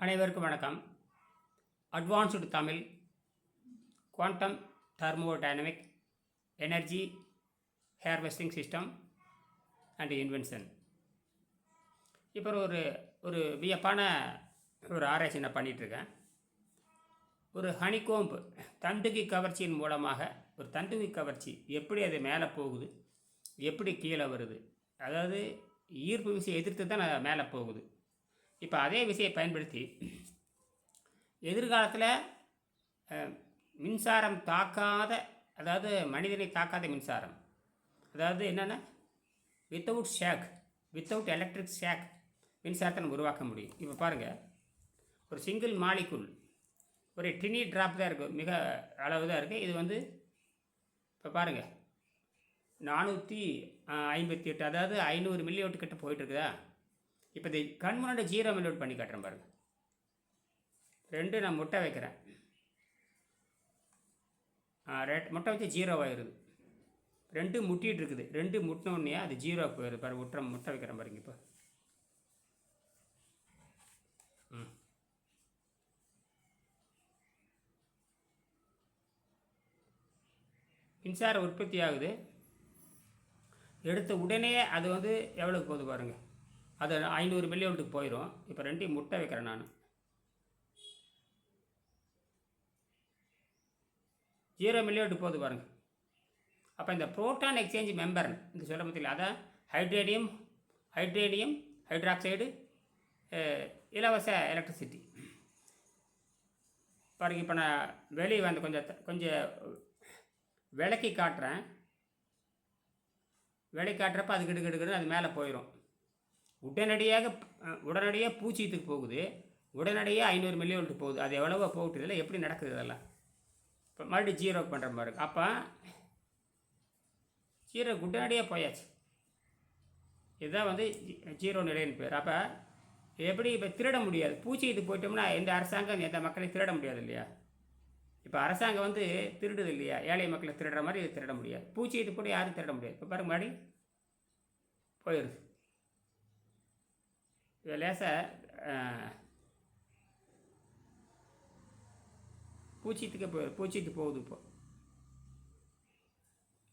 அனைவருக்கும் வணக்கம். Advanced Tamil quantum thermodynamic energy harvesting system and invention இப்போ ஒரு ஒரு வியப்பான ஒரு ஆராய்ச்சி நான் பண்ணிகிட்ருக்கேன் ஒரு ஹனிகோம்பு தண்டுகி கவர்ச்சியின் மூலமாக ஒரு தண்டுகி கவர்ச்சி எப்படி அது மேலே போகுது எப்படி கீழே வருது அதாவது ஈர்ப்பு விசையை எதிர்த்து தான் அது மேலே போகுது. இப்போ அதே விசையை பயன்படுத்தி எதிர்காலத்தில் மின்சாரம் தாக்காத அதாவது மனிதனை தாக்காத மின்சாரம். அதாவது என்னென்னா without shake without electric shake மின்சாரத்தை நம்ம உருவாக்க முடியும். இப்போ பாருங்கள் ஒரு சிங்கிள் மாலிக்குள் ஒரு டினி ட்ராப் தான் இருக்குது மிக அளவு தான் இருக்குது இது வந்து இப்போ பாருங்கள் நானூற்றி ஐம்பத்தி எட்டு அதாவது ஐநூறு மில்லி ஓட்டு கிட்ட போயிட்டுருக்குதா இப்போ இது கண் முன்னாடி ஜீரோ மெலோட் பண்ணி காட்டுறேன் பாருங்கள் ரெண்டு நான் முட்டை வைக்கிறேன். ஆ, ரெட் முட்டை வச்சு ஜீரோ ரெண்டு முட்டிகிட்டு இருக்குது. ரெண்டு முட்டினோடனே அது ஜீரோ போயிடுது. பாரு முட்டை முட்டை வைக்கிறேன் பாருங்க இப்போ. ம். மின்சாரம் உற்பத்தி ஆகுது. எடுத்த உடனே அது வந்து எவ்வளோக்கு போகுது பாருங்கள் அது ஐநூறு மில்லி வோல்ட்டுக்கு போயிடும் இப்போ ரெண்டையும் முட்டை வைக்கிறேன் நான். ஜீரோ மில்லி வோல்ட் போகுது பாருங்கள் அப்போ இந்த புரோட்டான் எக்ஸ்சேஞ்ச் மெம்பர் இந்த சொல்ல முடியல அதான் ஹைட்ரேனியம் ஹைட்ரேனியம் ஹைட்ராக்சைடு இலவச எலக்ட்ரிசிட்டி. பாருங்க இப்போ நான் வெளியே வந்து கொஞ்சம் கொஞ்சம் விளக்கி காட்டுறேன். விளக்கி காட்டுறப்ப அது கிடுகிடுகிடு அது மேலே போயிடும் உடனடியாக உடனடியாக பூச்சியத்துக்கு போகுது. உடனடியாக ஐநூறு மில்லி போகுது. அது எவ்வளவோ போகுது இதில் எப்படி நடக்குது இதெல்லாம்? இப்போ மறுபடியும் ஜீரோ பண்ணுற மாதிரி இருக்கு. அப்போ ஜீரோ உடனடியாக போயாச்சு. இதுதான் வந்து ஜீரோ நிலைன்னு பேர். அப்போ எப்படி இப்போ திருட முடியாது? பூச்சி இது போயிட்டோம்னா எந்த அரசாங்கம் எந்த மக்களையும் திருட முடியாது இல்லையா? இப்போ அரசாங்கம் வந்து திருடுது இல்லையா? ஏழை மக்களை திருடுற மாதிரி இது திருட முடியாது. பூச்சி இது கூட யாரும் திருட முடியாது. இப்போ பாருங்க மறுபடி போயிடுது. இதை லேசாக பூச்சித்துக்கு போ பூச்சித்து போகுது இப்போ.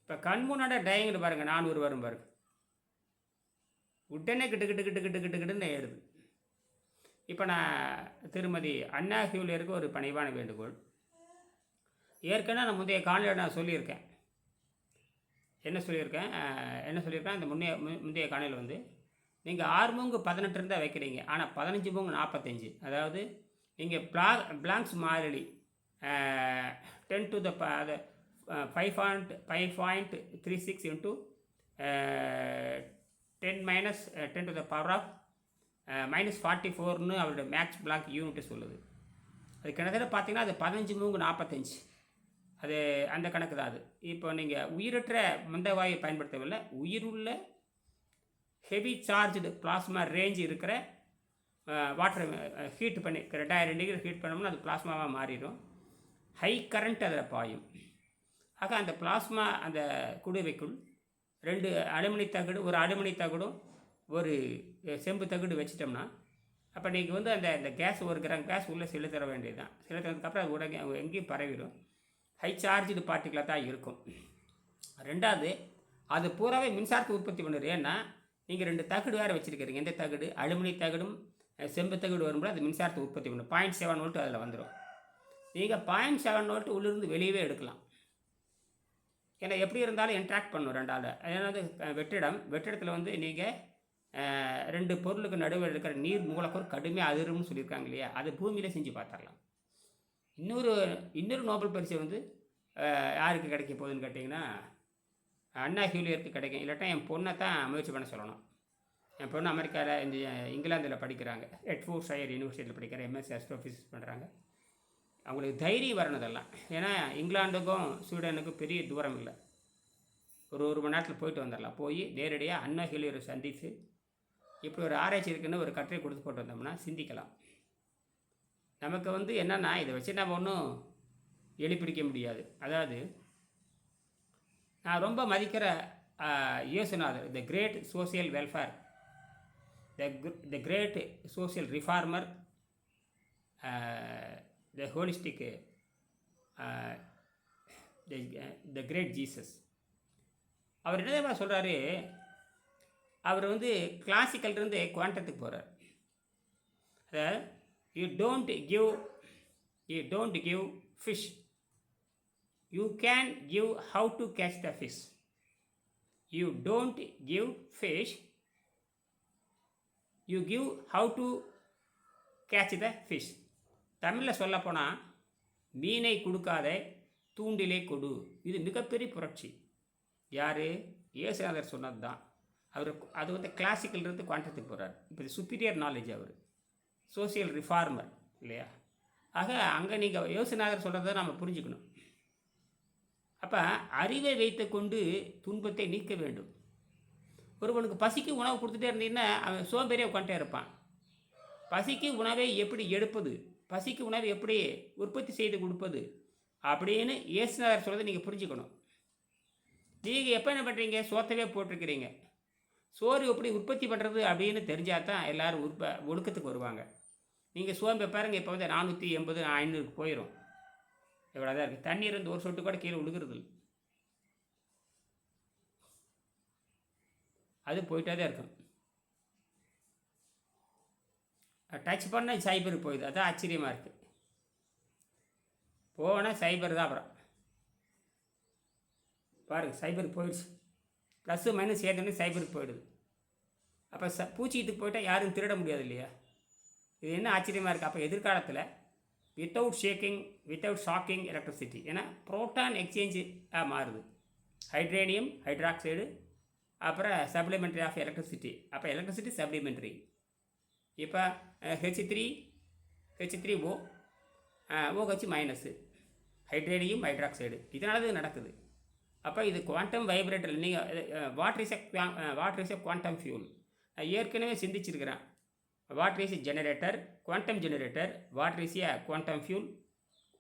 இப்போ கண் முன்னாடி டயங்கிட்டு பாருங்கள் நானூறு வரும் பாருங்கள் உடனே கிட்டு கிட்டு கிட்டு கிட்டு கிட்டு கிட்டுன்னு ஏறுது. இப்போ நான் திருமதி அண்ணா ஹியூலியருக்கு ஒரு பணிவான வேண்டுகோள். ஏற்கனவே நான் முந்தைய காணொலியில் நான் சொல்லியிருக்கேன். என்ன சொல்லியிருக்கேன்? என்ன சொல்லியிருக்கேன்? அந்த முன்னே மு- முந்தைய காணொலியில் வந்து நீங்கள் ஆறு மூங்கு பதினெட்டு இருந்தால் வைக்கிறீங்க. ஆனால் பதினஞ்சு மூங்கு நாற்பத்தஞ்சு அதாவது நீங்கள் பிளா பிளாங்க்ஸ் மாறிலி ten to the five point five point three six into ten minus ten to the power of minus forty ஃபோர்னு அவரோட மேக்ஸ் பிளாக் யூனிட்டு சொல்லுது. அது கிட்டத்தட்ட பார்த்தீங்கன்னா அது பதினஞ்சு மூங்கு நாற்பத்தஞ்சு அது அந்த கணக்கு தான் அது. இப்போ நீங்கள் உயிரற்ற மந்தவாயை பயன்படுத்தவில்லை. உயிருள்ள ஹெவி சார்ஜ்டு பிளாஸ்மா ரேஞ்ச் இருக்கிற வாட்டர் ஹீட் பண்ணி ரெண்டாயிரம் டிகிரி ஹீட் பண்ணோம்னா அது பிளாஸ்மாவாக மாறிடும். ஹை கரண்ட் அதில் பாயும். ஆக அந்த பிளாஸ்மா அந்த குடுவைக்குள் ரெண்டு அலுமினி தகடு ஒரு அலுமினி தகடும் ஒரு செம்பு தகடு வச்சிட்டோம்னா அப்போ நீங்கள் வந்து அந்த அந்த கேஸ் ஒரு கிராம் கேஸ் உள்ளே செலுத்தர வேண்டியது தான் செலுத்துறதுக்கப்புறம் அது உடனே எங்கேயும் பரவிடும். ஹை சார்ஜ்டு பார்ட்டிகளாக தான் இருக்கும். ரெண்டாவது அது பூராவே மின்சாரத்தை உற்பத்தி பண்ணுறது ஏன்னா நீங்கள் ரெண்டு தகடு வேறு வச்சுருக்கிறீங்க. எந்த தகடு? அலுமினி தகடும் செம்பு தகடு வரும்போது அது மின்சாரத்தை உற்பத்தி பண்ணும். பாயிண்ட் செவன் வோல்ட் அதில் வந்துடும் நீங்கள் பாயிண்ட் செவன் வோல்ட் உள்ளிருந்து வெளியவே எடுக்கலாம். ஏன்னா எப்படி இருந்தாலும் இன்ட்ராக்ட் பண்ணும் ரெண்டாவது அதாவது வெற்றிடம். வெற்றிடத்தில் வந்து நீங்கள் ரெண்டு பொருளுக்கு நடுவில் இருக்கிற நீர் மூலக்கூறு கடுமையாக அதிரும்னு சொல்லியிருக்காங்க இல்லையா? அது பூமியில் செஞ்சு பார்த்துடலாம். இன்னொரு இன்னொரு நோபல் பரிசு வந்து யாருக்கு கிடைக்க போகுதுன்னு கேட்டிங்கன்னா அண்ணா ஹியூலியருக்கு கிடைக்கும். இல்லாட்டா என் பொண்ணை தான் முயற்சி பண்ண சொல்லணும். என் பொண்ணு அமெரிக்காவில் இந்த இங்கிலாந்தில் படிக்கிறாங்க. எட்ஃபோர் ஷயர் யூனிவர்சிட்டியில் படிக்கிற எம்எஸ்சி அஸ்ட்ரோஃபிசிக்ஸ் பண்ணுறாங்க அவங்களுக்கு தைரியம் வரணுதெல்லாம். ஏன்னா இங்கிலாந்துக்கும் ஸ்வீடனுக்கும் பெரிய தூரம் இல்லை. ஒரு ஒரு மணி நேரத்தில் போயிட்டு வந்துடலாம். போய் நேரடியாக அண்ணா ஹியூலியரை சந்தித்து இப்படி ஒரு ஆராய்ச்சி இருக்குன்னு ஒரு கட்டுரை கொடுத்து போட்டு வந்தோம்னா சிந்திக்கலாம். நமக்கு வந்து என்னென்னா இதை வச்சு நம்ம ஒன்றும் எலிப்பிடிக்க முடியாது. அதாவது நான் ரொம்ப மதிக்கிற இயேசுநாதர் the great social welfare the the great social reformer the holistic the great Jesus அவர் என்னதான் சொல்கிறாரு அவர் வந்து கிளாசிக்கல்லேருந்து குவாண்டத்துக்கு போகிறார் அதாவது you don't give you don't give fish you can give how to catch the fish you don't give fish you give how to catch the fish தமிழில் சொல்லப்போனால் மீனை கொடுக்காத தூண்டிலே கொடு. இது மிகப்பெரிய புரட்சி. யார்? இயேசுநாதர் சொன்னது தான் அவர் அது வந்து கிளாசிக்கல் இருந்து போகிறார் இப்போ சுப்பீரியர் நாலேஜ் அவர். சோசியல் ரிஃபார்மர் இல்லையா? ஆக அங்கே நீங்கள் யோசநாதர் சொல்கிறத நம்ம புரிஞ்சுக்கணும். அப்போ அறிவை வைத்துக்கொண்டு துன்பத்தை நீக்க வேண்டும். ஒருவனுக்கு பசிக்கு உணவு கொடுத்துட்டே இருந்தீங்கன்னா அவன் சோம்பேறியாக உட்காந்துட்டே இருப்பான். பசிக்கு உணவை எப்படி எடுப்பது? பசிக்கு உணவை எப்படி உற்பத்தி செய்து கொடுப்பது? அப்படின்னு இயேசுநாதர் சொல்கிறத நீங்கள் புரிஞ்சுக்கணும். நீங்கள் எப்போ என்ன பண்ணுறீங்க சோத்தவே போட்டிருக்கிறீங்க. சோறு எப்படி உற்பத்தி பண்ணுறது அப்படின்னு தெரிஞ்சால் தான் எல்லோரும் உற்ப ஒழுக்கத்துக்கு வருவாங்க. நீங்கள் சோம்பை பாருங்கள் இப்போ வந்து நானூற்றி எண்பது ஐநூறுக்கு போயிடும் இவ்வளோ தான் இருக்குது தண்ணீர் வந்து ஒரு சொட்டு கூட கீழே விழுகிறது அது போயிட்டே தான் இருக்கும். டச் பண்ணால் சைபர் போயிடுது. அதுதான் ஆச்சரியமாக இருக்குது போனால் சைபர் தான் அப்புறம். பாருங்கள் சைபருக்கு போயிடுச்சு. ப்ளஸ்ஸு மைனஸ் சேர்ந்தோடனே சைபருக்கு போயிடுது. அப்போ ச பூச்சிக்கிட்டு போயிட்டால் யாரும் திருட முடியாது இல்லையா? இது என்ன ஆச்சரியமாக இருக்குது அப்போ எதிர்காலத்தில் without shaking without shocking electricity ஏன்னா ப்ரோட்டான் எக்ஸ்சேஞ்சு மாறுது. ஹைட்ரேனியம் ஹைட்ராக்சைடு அப்புறம் சப்ளிமெண்ட்ரி ஆஃப் எலக்ட்ரிசிட்டி அப்போ எலக்ட்ரிசிட்டி சப்ளிமெண்ட்ரி இப்போ H three H three O OH minus hydronium hydroxide இதனால இது நடக்குது. அப்போ இது குவாண்டம் வைப்ரேட்டர் நீங்கள் வாட்டர் இஸ் குவாண்டம் ஃபியூல் நான் ஏற்கனவே சிந்திச்சிருக்கிறேன். Water is a generator quantum generator water is a quantum fuel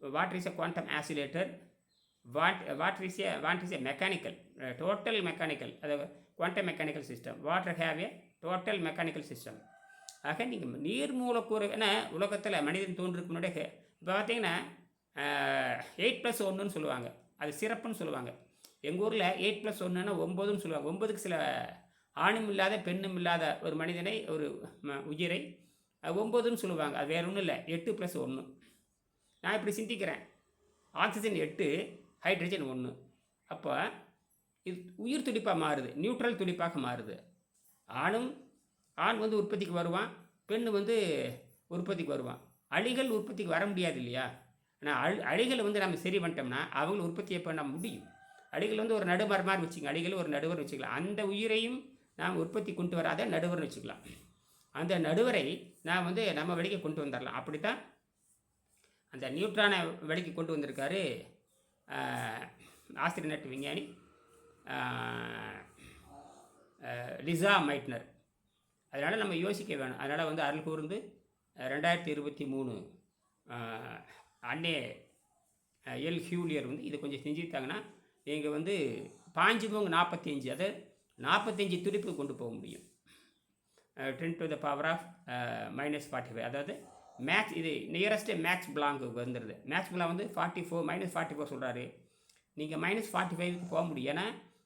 water is a quantum oscillator what water is a what is a mechanical total mechanical அதாவது quantum mechanical system water have a total mechanical system ஆக நீங்கள் நீர் மூலக்கூறு ஏன்னா உலகத்தில் மனிதன் தோன்றுக்கு முன்னாடி இப்போ பார்த்தீங்கன்னா எயிட் ப்ளஸ் ஒன்றுன்னு சொல்லுவாங்க. அது சிறப்புன்னு சொல்லுவாங்க. எங்கள் ஊரில் எயிட் ப்ளஸ் ஒன்றுன்னா ஒம்பதுன்னு சொல்லுவாங்க. ஒம்பதுக்கு சில ஆணும் இல்லாத பெண்ணும் இல்லாத ஒரு மனிதனை ஒரு ம- உயிரை ஒம்பதுன்னு சொல்லுவாங்க. அது வேறு ஒன்றும் இல்லை எட்டு ப்ளஸ் ஒன்று நான் இப்படி சிந்திக்கிறேன். ஆக்சிஜன் எட்டு ஹைட்ரஜன் ஒன்று அப்போ இது உயிர் துடிப்பாக மாறுது. நியூட்ரல் துடிப்பாக மாறுது. ஆணும் ஆண் வந்து உற்பத்திக்கு வருவான். பெண் வந்து உற்பத்திக்கு வருவான். அழிகள் உற்பத்திக்கு வர முடியாது இல்லையா? ஆனால் அழி அழிகளை வந்து நம்ம சரி பண்ணிட்டோம்னா அவங்க உற்பத்தியை பண்ண முடியும்? அழிகள் வந்து ஒரு நடுமரமாக வச்சுக்கோங்க அழிகள் ஒரு நடுவர் வச்சுக்கலாம். அந்த உயிரையும் நாம் உற்பத்தி கொண்டு வராத நடுவர்னு வச்சுக்கலாம். அந்த நடுவரை நான் வந்து நம்ம வெளிக்கு கொண்டு வந்துடலாம். அப்படி தான் அந்த நியூட்ரானை வெளிக்கு கொண்டு வந்திருக்காரு ஆஸ்திரிய நாட்டு விஞ்ஞானி லிசா மைட்னர். அதனால் நம்ம யோசிக்க வேணும். அதனால் வந்து அருள் கூர்ந்து ரெண்டாயிரத்தி இருபத்தி மூணு அன்னே எல் ஹியூலியர் வந்து இதை கொஞ்சம் செஞ்சுட்டாங்கன்னா நீங்கள் வந்து பாஞ்சு மூணு நாற்பத்தி அஞ்சு அதை நாற்பத்தஞ்சு துடிப்பு கொண்டு போக முடியும். Ten to the power of minus forty five அதாவது மேக்ஸ் இது நியரஸ்ட்டு மேக்ஸ் பிளாங்க்கு வந்துடுது மேக்ஸ் பிளாங் வந்து forty four minus forty four சொல்கிறாரு நீங்கள் மைனஸ் ஃபார்ட்டி ஃபைவ்க்கு போக முடியும். ஏன்னா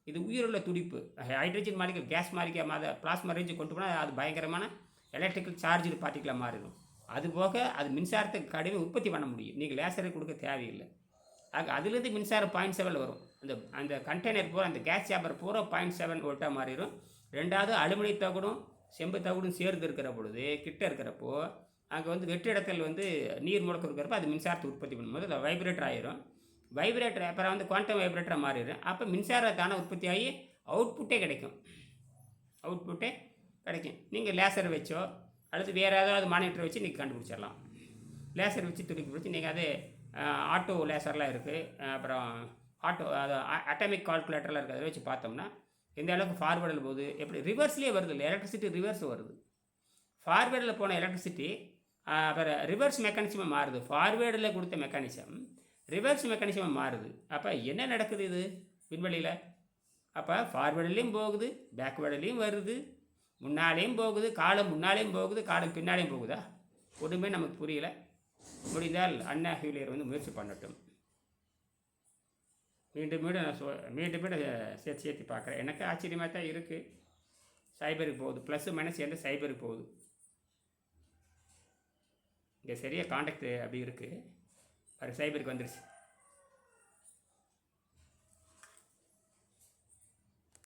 இது உயிருள்ள துடிப்பு. ஹைட்ரஜன் மாலிகல் கேஸ் மாலிகல் மாத பிளாஸ்மா ரேஞ்சு கொண்டு போனால் அது பயங்கரமான எலக்ட்ரிக்கல் சார்ஜ் பார்ட்டிக்கலாக மாறிடும். அது போக அது மின்சாரத்தை கடுமையாக உற்பத்தி பண்ண முடியும். நீங்கள் லேசரை கொடுக்க தேவையில்லை. ஆக அதுலேருந்து மின்சாரம் பாயிண்ட் செவல் வரும். அந்த அந்த கண்டெய்னர் பூரா அந்த கேஸ் சேப்பர் பூரா பாயிண்ட் செவன் வோல்ட்டாக மாறிடும் ரெண்டாவது அலுமினி தகுடும் செம்பு தகுடும் சேர்ந்து இருக்கிற பொழுது கிட்ட இருக்கிறப்போ அங்கே வந்து வெற்றிடத்தில் வந்து நீர் முழக்கம் இருக்கிறப்ப அது மின்சாரத்தை உற்பத்தி பண்ணும்போது அது வைப்ரேட்டர் ஆயிரும். வைப்ரேட்டர் அப்புறம் வந்து குவாண்டம் வைப்ரேட்டராக மாறிடும் அப்போ மின்சாரத்தான உற்பத்தி ஆகி அவுட்புட்டே கிடைக்கும். அவுட்புட்டே கிடைக்கும். நீங்கள் லேசர் வச்சோ அல்லது வேறு ஏதாவது மானிட்டர் வச்சு நீங்கள் கண்டுபிடிச்சிடலாம். லேசர் வச்சு துடிப்பு பிடிச்சி நீங்கள் அது ஆட்டோ லேசர்லாம் இருக்குது அப்புறம் ஆட்டோ அது அட்டாமிக் கால்குலேட்டரில் இருக்கிறத அதை வச்சு பார்த்தோம்னா எந்த அளவுக்கு ஃபார்வேர்டில் போகுது எப்படி ரிவர்ஸ்லேயே வருது இல்லை எலக்ட்ரிசிட்டி ரிவர்ஸ் வருது. ஃபார்வேர்டில் போன எலக்ட்ரிசிட்டி அப்புறம் ரிவர்ஸ் மெக்கானிசமாக மாறுது. ஃபார்வேர்டில் கொடுத்த மெக்கானிசம் ரிவர்ஸ் மெக்கானிசமாக மாறுது. அப்போ என்ன நடக்குது இது? விண்வெளியில். அப்போ ஃபார்வேர்டுலேயும் போகுது பேக்வேர்டுலேயும் வருது. முன்னாலேயும் போகுது காலம் முன்னாலேயும் போகுது காலம் பின்னாலேயும் போகுதா? ஒன்றுமே நமக்கு புரியல. முடிந்தால் அண்ணா ஹியூலியர் வந்து முயற்சி பண்ணட்டும். மீண்டும் மீண்டும் நான் சொ மீண்டும் மீண்டும் சேர்த்து சேர்த்து பார்க்குறேன். எனக்கு ஆச்சரியமாக தான் இருக்குது சைபருக்கு போகுது. ப்ளஸ் மைனஸ் சேர்ந்து சைபருக்கு போகுது? இங்கே சரியாக காண்டாக்ட் அப்படி இருக்குது அது சைபருக்கு வந்துருச்சு.